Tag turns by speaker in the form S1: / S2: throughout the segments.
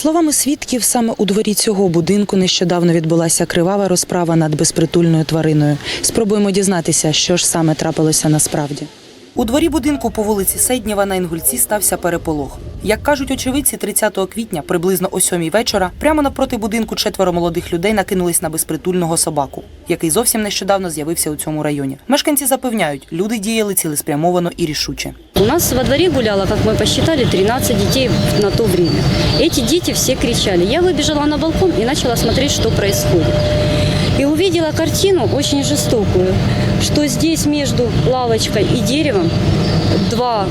S1: Словами свідків, саме у дворі цього будинку нещодавно відбулася кривава розправа над безпритульною твариною. Спробуємо дізнатися, що ж саме трапилося насправді. У дворі будинку по вулиці Сейднєва на Інгульці стався переполох. Як кажуть очевидці, 30 квітня, приблизно о сьомій вечора, прямо навпроти будинку четверо молодих людей накинулись на безпритульного собаку, який зовсім нещодавно з'явився у цьому районі. Мешканці запевняють, люди діяли цілеспрямовано і рішуче.
S2: У нас во дворе гуляло, как мы посчитали, 13 детей на то время. Эти дети все кричали. Я выбежала на балкон и начала смотреть, что происходит. И увидела картину очень жестокую, что здесь между лавочкой и деревом два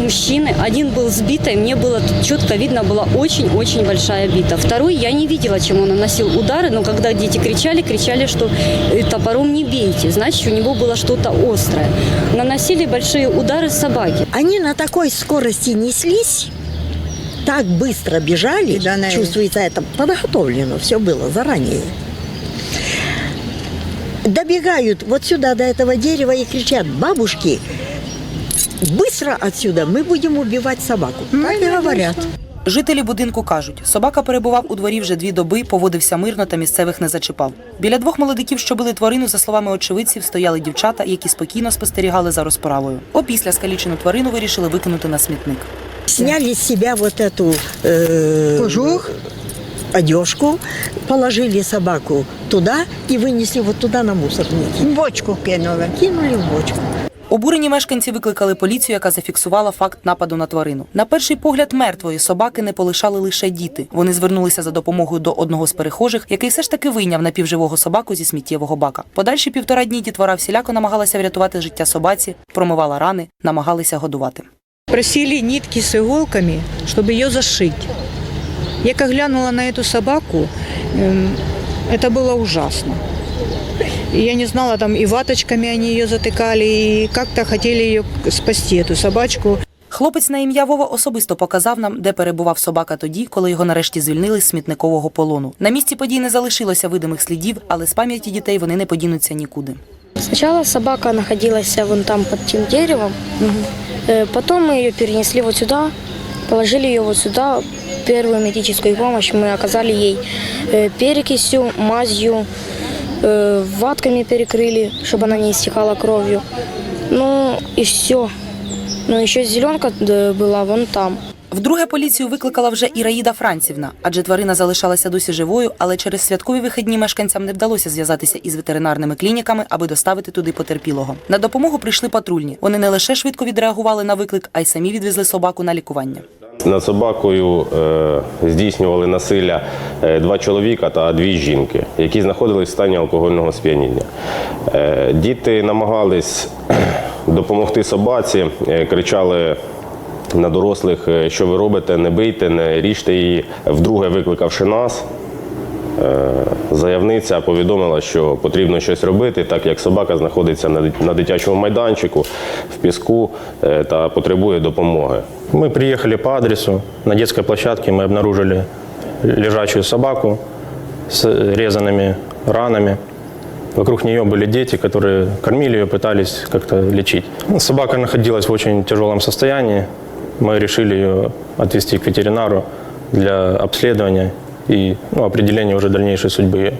S2: мужчины. Один был сбитый, мне было четко видно, была очень-очень большая бита. Второй я не видела, чем он наносил удары, но когда дети кричали, кричали, что «Э, топором не бейте, значит, у него было что-то острое. Наносили большие удары собаки.
S3: Они на такой скорости неслись, так быстро бежали, чувствуется это подготовлено, все было заранее. Добегают вот сюда до этого дерева и кричат, бабушки, быстро отсюда, мы будем убивать собаку. Так и говорят.
S1: Жителі будинку кажуть, собака перебував у дворі вже дві доби, поводився мирно та місцевих не зачіпав. Біля двох молодиків, що били тварину, за словами очевидців, стояли дівчата, які спокійно спостерігали за розправою. Опісля скалічену тварину вирішили викинути на смітник.
S3: Сняли с себя вот эту э,
S4: Кожух.
S3: одежку, положили собаку туда и вынесли вот туда на мусорники.
S4: Бочку кинули.
S3: Кинули в бочку.
S1: Обурені мешканці викликали поліцію, яка зафіксувала факт нападу на тварину. На перший погляд мертвої собаки не полишали лише діти. Вони звернулися за допомогою до одного з перехожих, який все ж таки вийняв напівживого собаку зі сміттєвого бака. Подальші півтора дні дітвора всіляко намагалася врятувати життя собаці, промивала рани, намагалися годувати.
S4: Просили нитки с иголками, чтобы ее зашить. Я как глянула на эту собаку, эм, это было ужасно. И я не знала, там и ваточками они ее затыкали, и как-то хотели ее спасти, эту собачку.
S1: Хлопець на ім'я Вова особисто показав нам, де перебував собака тоді, коли його нарешті звільнили з смітникового полону. На місці подій не залишилося видимих слідів, але з пам'яті дітей вони не подінуться нікуди.
S5: Сначала собака находилась вон там под тем деревом, Э, потом мы ее перенесли вот сюда, положили ее вот сюда. Первую медицинскую помощь мы оказали ей э, перекисью, мазью, э, ватками перекрыли, чтобы она не истекала кровью. Ну и все. Но еще зеленка да, была вон там.
S1: Вдруге поліцію викликала вже Іраїда Францівна, адже тварина залишалася досі живою, але через святкові вихідні мешканцям не вдалося зв'язатися із ветеринарними клініками, аби доставити туди потерпілого. На допомогу прийшли патрульні. Вони не лише швидко відреагували на виклик, а й самі відвезли собаку на лікування.
S6: Над собакою е, здійснювали насилля е, два чоловіка та дві жінки, які знаходились в стані алкогольного сп'яніння. Е, діти намагались допомогти собаці, кричали на дорослих, що ви робите, не бийте, не ріжте її. Вдруге викликавши нас, заявниця повідомила, що потрібно щось робити, так як собака знаходиться на дит- на дитячому майданчику в піску е, та потребує допомоги.
S7: Мы приехали по адресу. На детской площадке мы обнаружили лежачую собаку с резанными ранами. Вокруг нее были дети, которые кормили ее, пытались как-то лечить. Собака находилась в очень тяжелом состоянии. Мы решили ее отвезти к ветеринару для обследования и ну, определения уже дальнейшей судьбы.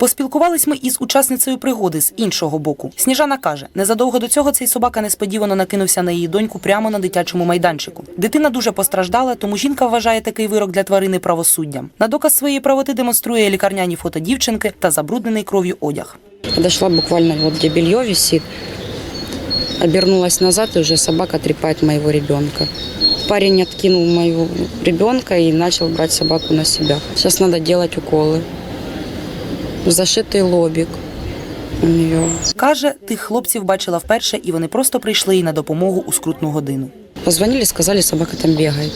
S1: Поспілкувались ми із учасницею пригоди з іншого боку. Сніжана каже, незадовго до цього цей собака несподівано накинувся на її доньку прямо на дитячому майданчику. Дитина дуже постраждала, тому жінка вважає такий вирок для тварини правосуддям. На доказ своєї правоти демонструє лікарняні фото дівчинки та забруднений кров'ю одяг.
S8: Подошла буквально вот где белье висит, обернулась назад, и уже собака трепает моего ребенка. Парень откинул моего ребенка и начал брать собаку на себя. Сейчас надо делать уколы. Зашитый лобик у нее.
S1: Каже, тих хлопців бачила вперше, і вони просто прийшли їй на допомогу у скрутну годину.
S8: Позвонили, сказали, собака там бегает.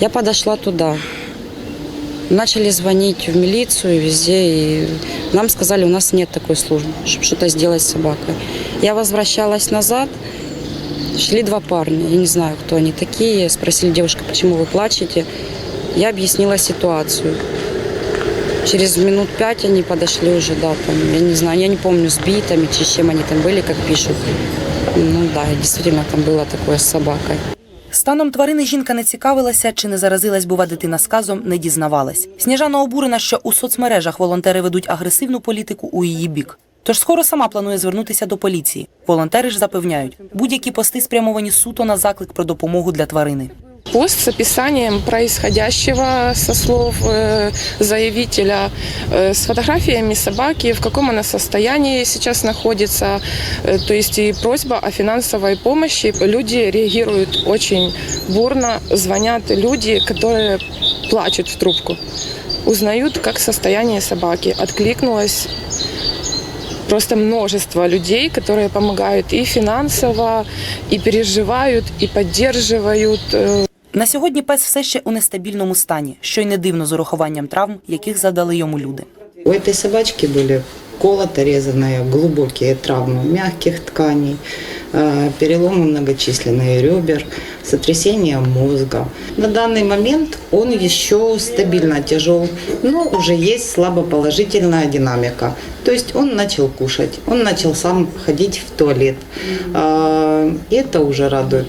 S8: Я подошла туда. Начали звонить в милицию везде, и нам сказали, у нас нет такой службы, чтобы что-то сделать с собакой. Я возвращалась назад, шли два парня, я не знаю, кто они такие, спросили девушка, почему вы плачете. Я объяснила ситуацию. Через минут пять они подошли уже, да, там, я не знаю, я не помню, с битами, чи с чем они там были, как пишут. Ну да, действительно, там было такое с собакой.
S1: Станом тварини жінка не цікавилася, чи не заразилась, бува дитина сказом, не дізнавалась. Сніжана обурена, що у соцмережах волонтери ведуть агресивну політику у її бік. Тож скоро сама планує звернутися до поліції. Волонтери ж запевняють, будь-які пости спрямовані суто на заклик про допомогу для тварини.
S9: Пост с описанием происходящего со слов э, заявителя, э, с фотографиями собаки, в каком она состоянии сейчас находится, э, то есть и просьба о финансовой помощи. Люди реагируют очень бурно, звонят люди, которые плачут в трубку, узнают, как состояние собаки. Откликнулось просто множество людей, которые помогают и финансово, и переживают, и поддерживают. э,
S1: На сьогодні пес все ще у нестабільному стані, що й не дивно з урахуванням травм, яких завдали йому люди.
S10: У этой собачки были колото резанные, глубокие травмы мягких тканей, э, переломы многочисленные ребер, сотрясение мозга. На данный момент он еще стабильно тяжел, но уже есть слабоположительная динамика. То есть он начал кушать, он начал сам ходить в туалет. Э, И это уже радует.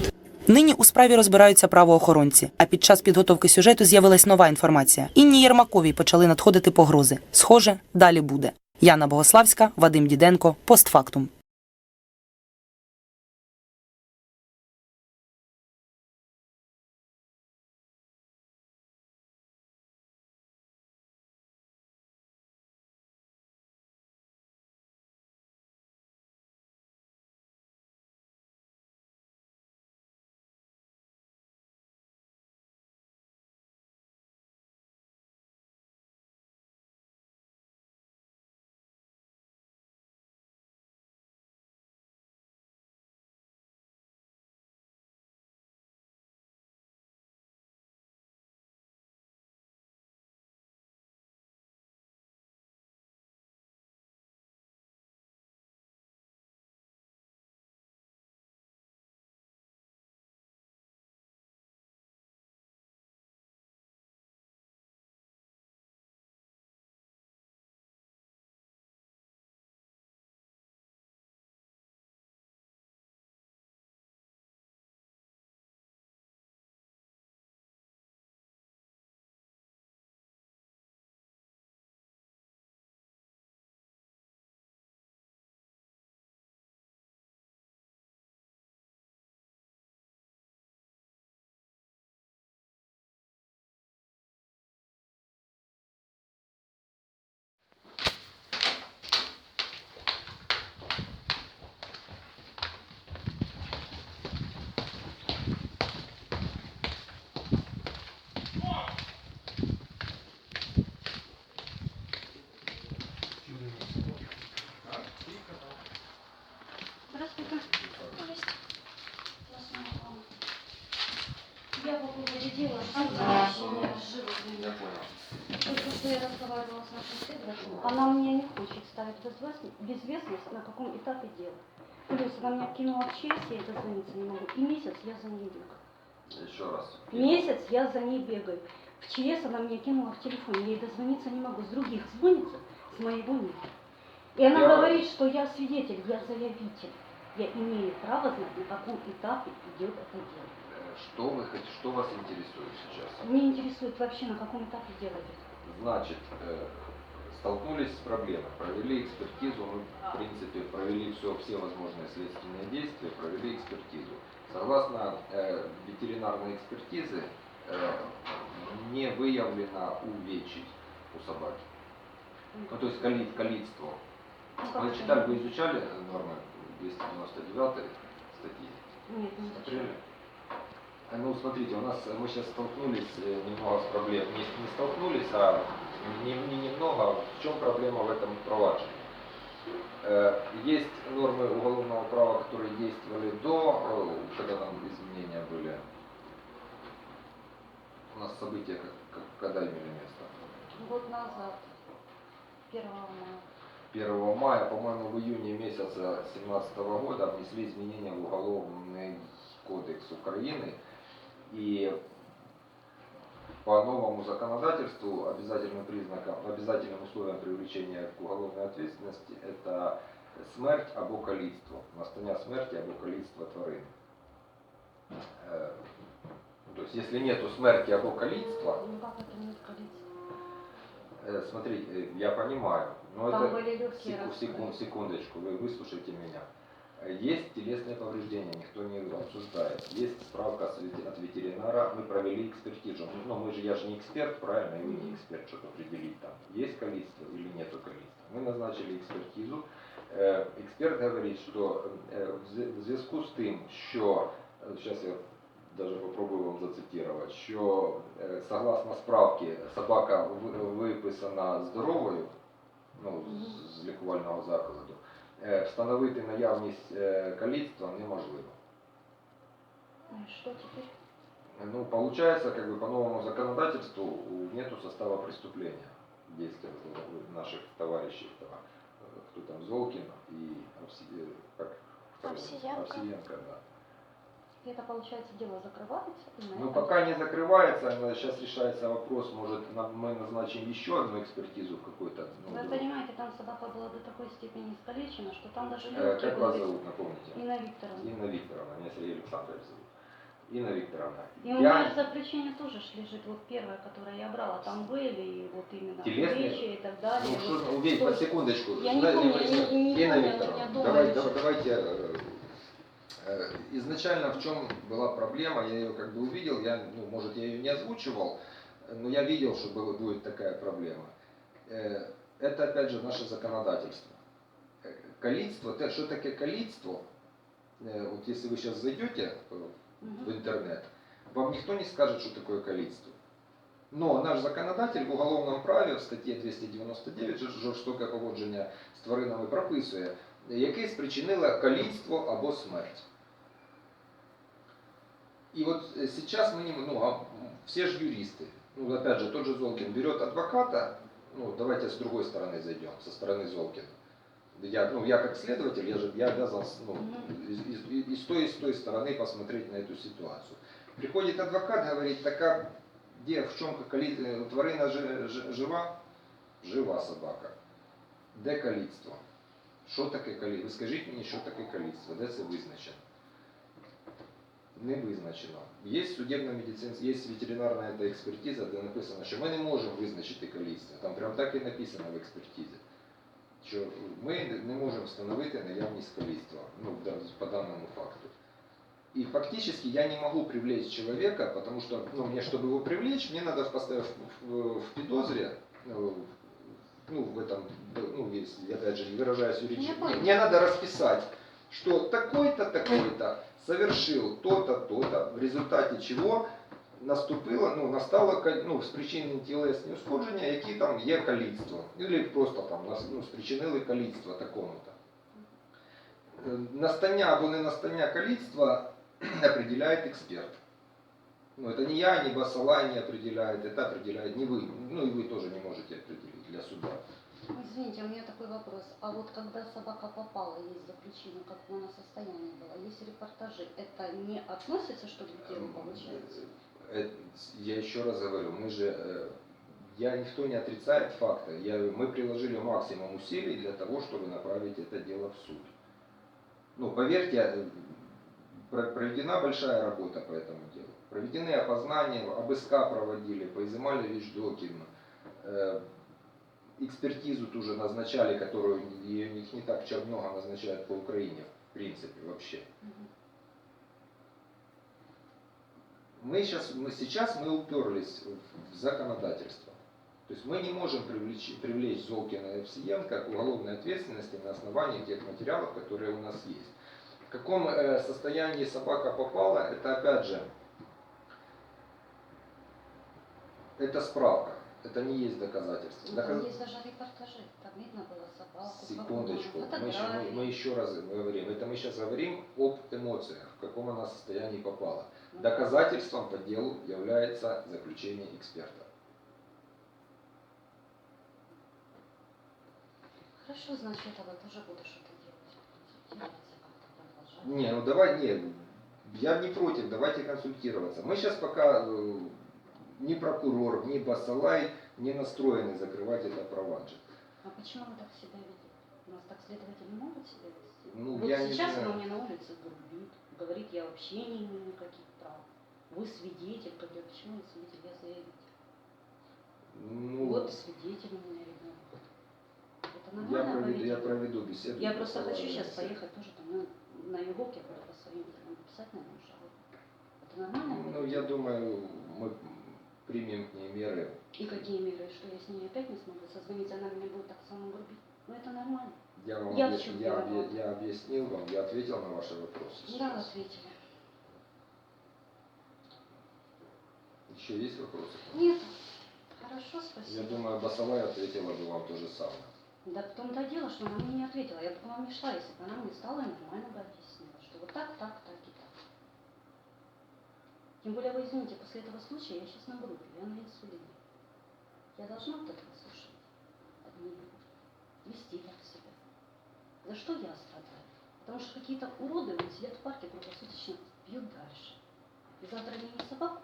S1: Нині у справі розбираються правоохоронці. А під час підготовки сюжету з'явилась нова інформація. Інні Єрмаковій почали надходити погрози. Схоже, далі буде. Яна Богославська, Вадим Діденко, постфактум.
S2: Она мне не хочет ставить в известность, в известность, на каком этапе дела. Плюс она меня кинула в честь, я дозвониться не могу. И месяц я за ней бегаю.
S11: Еще раз.
S2: Месяц я за ней бегаю. В ЧС она меня кинула в телефон, я ей дозвониться не могу. С других звонится, с моего нет. И она
S11: Я-
S2: говорит, что я свидетель, я заявитель. Я имею право знать, на каком этапе идет это дело.
S11: Э, Что вы хотите, что вас интересует сейчас?
S2: Меня интересует вообще, на каком этапе дело идет.
S11: Значит, э, столкнулись с проблемой, провели экспертизу, мы, в принципе, провели все, все возможные следственные действия, провели экспертизу. Согласно э, ветеринарной экспертизы, э, не выявлено увечий у собаки. Ну, то есть.
S2: Ну, как
S11: Вы читали, вы изучали нормы 299 статьи?
S2: Нет, не
S11: Смотрели? Э, Ну, смотрите, у нас э, мы сейчас столкнулись э, немного с проблемой. Не, не столкнулись, а не, не немного. В чем проблема в этом проваджении? Есть нормы уголовного права, которые действовали до, когда там изменения были. У нас события как, как- когда имели место?
S2: Год назад, 1 мая.
S11: 1 мая, по-моему, в июне месяца 2017 года внесли изменения в Уголовный кодекс Украины. И по новому законодательству обязательным признаком, обязательным условием привлечения к уголовной ответственности это смерть або каліцтво, настання смерті або каліцтва тварин. Э, То есть, если нету смерти або каліцтва,
S2: Ну как это нет количества?
S11: э, смотрите, э, я понимаю, но
S2: Там
S11: это...
S2: были легкие
S11: Секу- секунд,
S2: расстройства.
S11: секундочку, вы выслушайте меня. Э, Есть телесные повреждения, никто не обсуждает. Есть справка с от ветеринара, мы провели экспертизу. Ну, мы же, я же не эксперт, правильно, и вы не эксперт, чтобы определить там, есть количество или нету количества. Мы назначили экспертизу. Э, Эксперт говорит, что э, в зв'я- в зв'язку з тим, що, сейчас я даже попробую вам зацитувати, що е, согласно справці собака виписана здоровою, ну, з- з лікувального закладу, встановити наявність е, каліцтва неможливо.
S2: И что теперь?
S11: Ну, получается, как бы по новому законодательству нету состава преступления действия э, наших товарищей, там, э, кто там, Золкин и э?
S2: Овсиенко.
S11: Овсиенко, да.
S2: И это получается дело закрывается? на
S11: Ну,
S2: этом
S11: пока не закрывается, но сейчас решается вопрос, может, мы назначим еще одну экспертизу в какой-то, ну,
S2: Вы понимаете, там собака была до такой степени искалечена, что там даже
S11: Э,
S2: легкие
S11: как вас зовут, напомните?
S2: Инна Викторовна.
S11: Инна Викторовна, меня Сергей Александрович зовут. Инна Викторовна,
S2: И у меня заключение тоже ж лежит, вот первое, которое я брала, там были, и вот именно
S11: Телесные?
S2: увечья и так далее.
S11: Ну,
S2: вот
S11: что, увидеть, по секундочку.
S2: Я не помню, я не- не
S11: Инна
S2: помню,
S11: Викторовна, давай- давай- давайте, э, э, изначально в чем была проблема, я ее как бы увидел, я, ну, может, я ее не озвучивал, но я видел, что было- будет такая проблема. Э, Это, опять же, наше законодательство. Э, Калицтво, те- что такое калицтво, Э, вот если вы сейчас зайдете э, в интернет, вам никто не скажет, что такое калицтво. Но наш законодатель в уголовном праві в статті 299 жор- жорстоке поводження з тваринами прописує, яке спричинило каліцтво або смерть. И вот э, сейчас мы не, ну, а все же юристы, ну, опять же, тот же Золкин берет адвоката, ну, давайте с другой стороны зайдем, со стороны Золкина. Я, ну, я как следователь, я же я обязан ну, и, и- и с той, и с той стороны посмотреть на эту ситуацию. Приходит адвокат, говорит, так а где, в чем кали... тварина жи- жи- жива? Жива собака. Де каліцтво? Що таке каліцтво? Ви скажіть мені, що таке каліцтво? Де це визначено? Не визначено. Є судебна медицинська, є ветеринарна ета експертиза, де написано, що ми не можемо визначити каліцтво. Там прям так і написано в експертизі. Що ми не можемо встановити наявність каліцтва ну, да, по данному факту. И фактически я не могу привлечь человека, потому что, ну, мне, чтобы его привлечь, мне надо поставить в, в, в подозре, ну, ну, в этом, ну, если, опять же, не выражаясь юридически,
S2: Я понял.
S11: мне надо расписать, что такой-то, такой-то совершил то-то, то-то, в результате чего наступило, ну, настало, ка- ну, спричинені тілесні ушкодження, які там є каліцтво, или просто там, нас- ну, спричинили каліцтво такому-то. Е, Настання або не настання каліцтва определяет эксперт. Ну, это не я, не Басалай не определяет, это определяет не вы. Ну, и вы тоже не можете определить для суда.
S2: Извините, у меня такой вопрос. А вот когда собака попала, есть заключение, как она состояние было, есть репортажи, это не относится, что к делу получается?
S11: Э, Я еще раз говорю, мы же, э, я никто не отрицает факта. Я, мы приложили максимум усилий для того, чтобы направить это дело в суд. Ну, поверьте, э, про- проведена большая работа по этому делу. Проведены опознания, обыска проводили, поизымали вещдоки, экспертизу тоже назначали, которую их не так много назначают по Украине, в принципе, вообще. мы сейчас, мы сейчас мы уперлись в законодательство. То есть мы не можем привлечь, привлечь Золкина и Овсиенко к уголовной ответственности на основании тех материалов, которые у нас есть. В каком э, состоянии собака попала, это опять же, это справка, это не есть доказательство.
S2: Ну, Там
S11: Доказ-
S2: есть даже репортажи, там видно было собаку.
S11: Секундочку, мы, еще, мы, мы еще раз говорим, это мы сейчас говорим об эмоциях, в каком она состоянии попала. Доказательством по делу является заключение эксперта.
S2: Хорошо, значит, этого тоже буду что-то делать.
S11: Не, ну давай, не, я не против, давайте консультироваться. Мы сейчас пока э, ни прокурор, ни Басалай не настроены закрывать это проваджи.
S2: А почему вы так себя ведете? У нас так следователи не могут себя вести.
S11: Ну,
S2: вот
S11: я не
S2: сейчас
S11: знаю.
S2: она мне на улице грубит, говорит, я вообще не имею никаких прав. Вы свидетель, когда почему я свидетель, я заявитель.
S11: Ну,
S2: Вот свидетель у меня ребенок. Это
S11: я проведу, я проведу беседу.
S2: Я просто хочу сейчас
S11: поводу
S2: поехать тоже там на, на югок, я буду по своим делам написать, наверное, жалобу. Это нормально?
S11: Ну, я думаю, мы примем к ней меры.
S2: И какие меры, что я с ней опять не смогу созвониться, она меня будет так само грубить? Ну это нормально.
S11: Я вам
S2: Я
S11: объяс- я,
S2: виновата?
S11: я объяснил вам, я ответил на ваши вопросы.
S2: Да,
S11: сейчас.
S2: ответили.
S11: Еще есть вопросы?
S2: Нет. Хорошо, спасибо.
S11: Я думаю, Басовая ответила бы вам то же самое.
S2: Да в том-то дело, что она мне не ответила. Я бы к вам не шла, если бы она мне стала нормально бы объяснила, что вот так, так, так. Тем более, вы извините, после этого случая я сейчас на группе, я на инсулине. Я должна от этого слушать от вести так себя. За что я страдаю? Потому что какие-то уроды вон, сидят в парке круглосуточно, пьют дальше. И завтра они не собак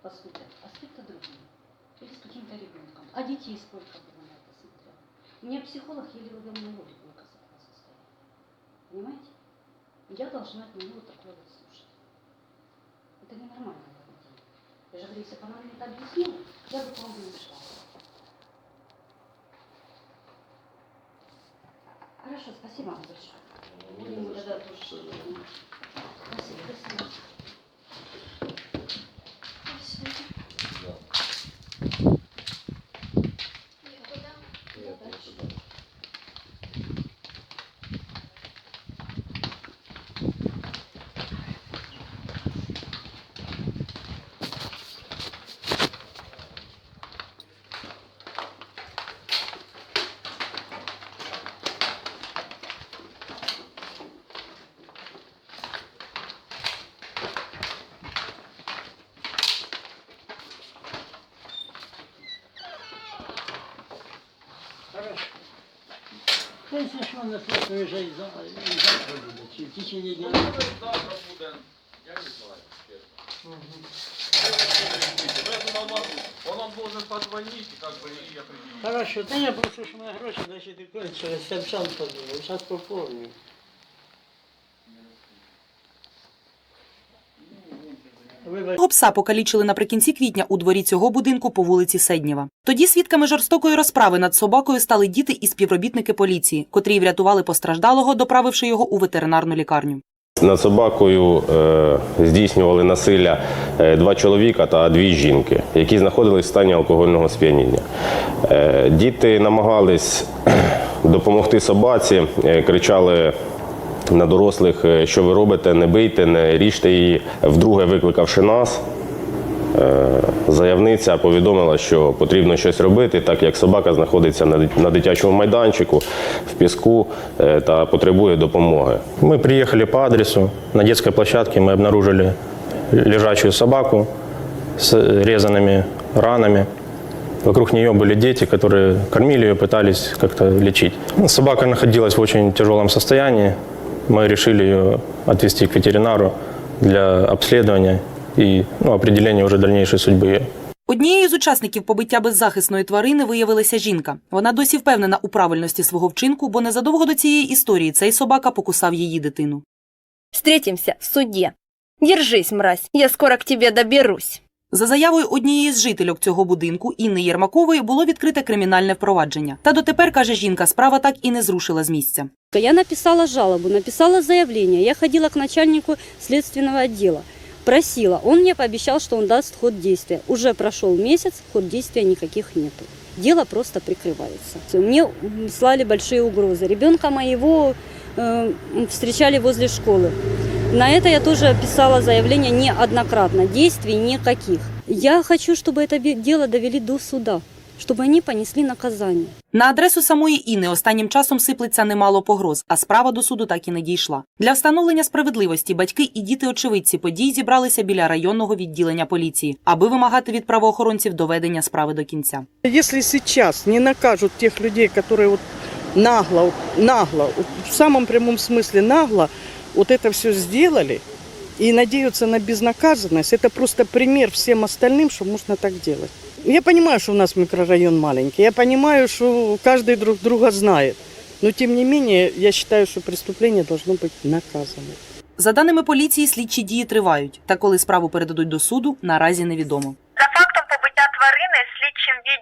S2: поступят, а с кем-то другим. Или с каким-то ребенком. А детей сколько было на это смотрела? Мне психолог еле увел на логику из этого состояния. Понимаете? Я должна от него вот такое вот. Это ненормальное поведение. Я же говорю, если бы она мне это объяснила, я бы к вам не ушла. Хорошо, спасибо вам большое. Будем тогда тоже. Спасибо, до
S12: Пенсія що на слухаю вже і за- і завтра буде, чи в течение дня.
S11: Завтра буде, я не знаю. Он вам должен позвонить, как бы, и определить.
S12: Хорошо, та я прошу, що мене гроші значить кончились, я сам подумав, зараз поповню.
S1: Його пса покалічили наприкінці квітня у дворі цього будинку по вулиці Седнєва. Тоді свідками жорстокої розправи над собакою стали діти і співробітники поліції, котрі врятували постраждалого, доправивши його у ветеринарну лікарню.
S6: Над собакою е, здійснювали насилля е, два чоловіка та дві жінки, які знаходились в стані алкогольного сп'яніння. Е, діти намагались допомогти собаці, кричали на дорослих, е, що ви робите, не бийте, не ріжте її. Вдруге викликавши нас, е, заявниця повідомила, що потрібно щось робити, так як собака знаходиться на дит- на дитячому майданчику в піску е, та потребує допомоги.
S7: Мы приехали по адресу. На детской площадке мы обнаружили лежачую собаку с резанными ранами. Вокруг нее были дети, которые кормили ее, пытались как-то лечить. Ну, Собака находилась в очень тяжелом состоянии. Мы решили ее отвезти к ветеринару для обследования и ну, определения уже дальнейшей судьбы ее.
S1: Однією з учасників побиття беззахисної тварини виявилася жінка. Вона досі впевнена у правильності свого вчинку, бо незадовго до цієї історії цей собака покусав її дитину.
S13: Встретимся в суде. Держись, мразь, я скоро к тебе доберусь.
S1: За заявою однієї з жительок цього будинку Інни Єрмакової було відкрите кримінальне впровадження. Та дотепер каже жінка, справа так і не зрушила з місця.
S2: Я написала жалобу, написала заявление. Я ходила к начальнику следственного отдела. Просила. Он мне пообещал, что он даст ход действия. Уже прошел месяц, ход действия никаких нету. Дело просто прикрывается. Мне м, слали большие угрозы. Ребенка моего э, встречали возле школы. На это я тоже писала заявление неоднократно. Действий никаких. Я хочу, чтобы это бе- дело довели до суда, чтобы они понесли наказание.
S1: На адресу самої Інни останнім часом сиплеться немало погроз, а справа до суду так і не дійшла. Для встановлення справедливості батьки і діти-очевидці подій зібралися біля районного відділення поліції, аби вимагати від правоохоронців доведення справи до кінця.
S14: Если сейчас не накажут тех людей, которые вот нагло, вот нагло, вот в самом прямом смысле нагло вот это все сделали и надеются на безнаказанность, это просто пример всем остальным, что можно так делать. Я понимаю, что у нас микрорайон маленький, я понимаю, что каждый друг друга знает. Но тем не менее, я считаю, что преступление должно быть наказано.
S1: За даними поліції, слідчі дії тривають. Та коли справу передадуть до суду, наразі невідомо.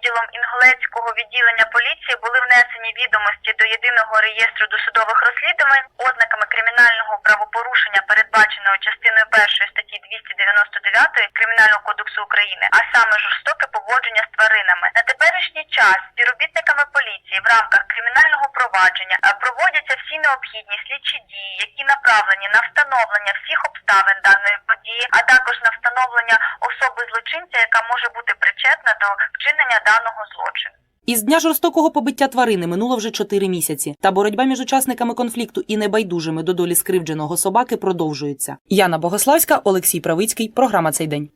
S15: слідчим відділом Інгулецького відділення поліції були внесені відомості до єдиного реєстру досудових розслідувань ознаками кримінального правопорушення, передбаченого частиною першої статті 299 Кримінального кодексу України, а саме жорстоке поводження з тваринами. На теперішній час співробітниками поліції в рамках кримінального провадження е, проводяться всі необхідні слідчі дії, які направлені на встановлення всіх обставин даної події, а також на встановлення особи злочинця, яка може бути причетна до вчинення даного злочину.
S1: Із дня жорстокого побиття тварини минуло вже чотири місяці. Та боротьба між учасниками конфлікту і небайдужими до долі скривдженого собаки продовжується. Яна Богославська, Олексій Правицький. Програма цей день.